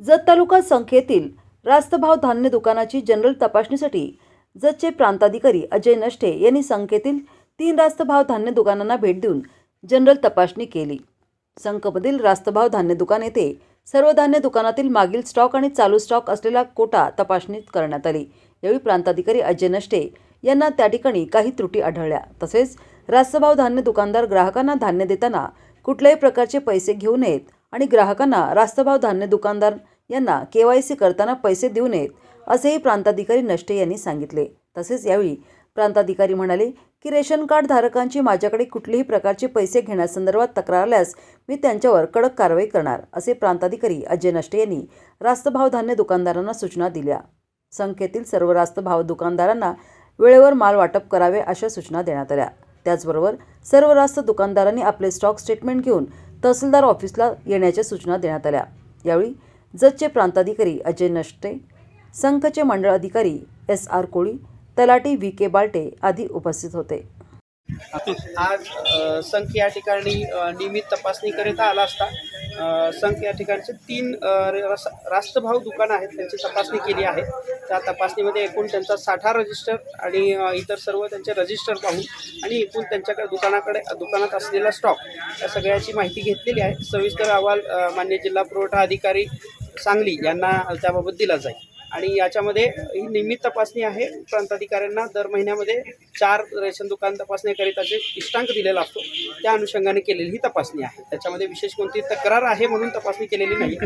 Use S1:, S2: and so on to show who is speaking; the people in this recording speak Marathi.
S1: जत तालुका संख्येतील रास्तभाव धान्य दुकानाची जनरल तपासणीसाठी जतचे प्रांताधिकारी अजय नष्टे यांनी संख्येतील तीन रास्तभाव धान्य दुकानांना भेट देऊन जनरल तपासणी केली. संकमधील रास्तभाव धान्य दुकान येथे सर्व धान्य दुकानातील मागील स्टॉक आणि चालू स्टॉक असलेला कोटा तपासणी करण्यात आली. यावेळी प्रांताधिकारी अजय नष्टे यांना त्या ठिकाणी काही त्रुटी आढळल्या. तसेच रास्तभाव धान्य दुकानदार ग्राहकांना धान्य देताना कुठल्याही प्रकारचे पैसे घेऊ नयेत आणि ग्राहकांना रास्तभाव धान्य दुकानदार यांना केवायसी करताना पैसे देऊ नयेत असेही प्रांताधिकारी नष्टे यांनी सांगितले. तसेच यावेळी प्रांताधिकारी म्हणाले की रेशन कार्ड धारकांची माझ्याकडे कुठलेही प्रकारचे पैसे घेण्यासंदर्भात तक्रार आल्यास मी त्यांच्यावर कडक कारवाई करणार असे प्रांताधिकारी अजय नष्टे यांनी रास्तभाव धान्य दुकानदारांना सूचना दिल्या. संख्येतील सर्व रास्तभाव दुकानदारांना वेळेवर माल वाटप करावे अशा सूचना देण्यात आल्या. त्याचबरोबर सर्व रास्त दुकानदारांनी आपले स्टॉक स्टेटमेंट घेऊन तहसीलदार ऑफिसला येण्याच्या सूचना देण्यात आल्या. यावेळी जतचे प्रांताधिकारी अजय नष्टे संघचे मंडळ अधिकारी एस आर कोळी तलाटी व्ही के बाल्टे आदी उपस्थित होते.
S2: आज संख या ठिकाणी नियमित तपासणी करीता आला असता. संख या ठिकाणचे तीन रास्तभाव दुकानं आहेत त्यांची तपासणी केली आहे. त्या तपासणीमध्ये एकूण त्यांचा साठा रजिस्टर आणि इतर सर्व त्यांचे रजिस्टर पाहून आणि एकूण त्यांच्याकडे दुकानाकडे दुकानात असलेला स्टॉक या सगळ्याची माहिती घेतलेली आहे. सविस्तर अहवाल मान्य जिल्हा पुरवठा अधिकारी सांगली यांना त्याबाबत दिला जाईल. आणि याच्यामध्ये ही नियमित तपासणी आहे. प्रांताधिकाऱ्यांना दर महिन्यामध्ये चार रेशन दुकान तपासण्याकरिता जे इष्टांक दिलेला असतो त्या अनुषंगाने केलेली ही तपासणी आहे. त्याच्यामध्ये विशेष कोणती तक्रार आहे म्हणून तपासणी केलेली नाही.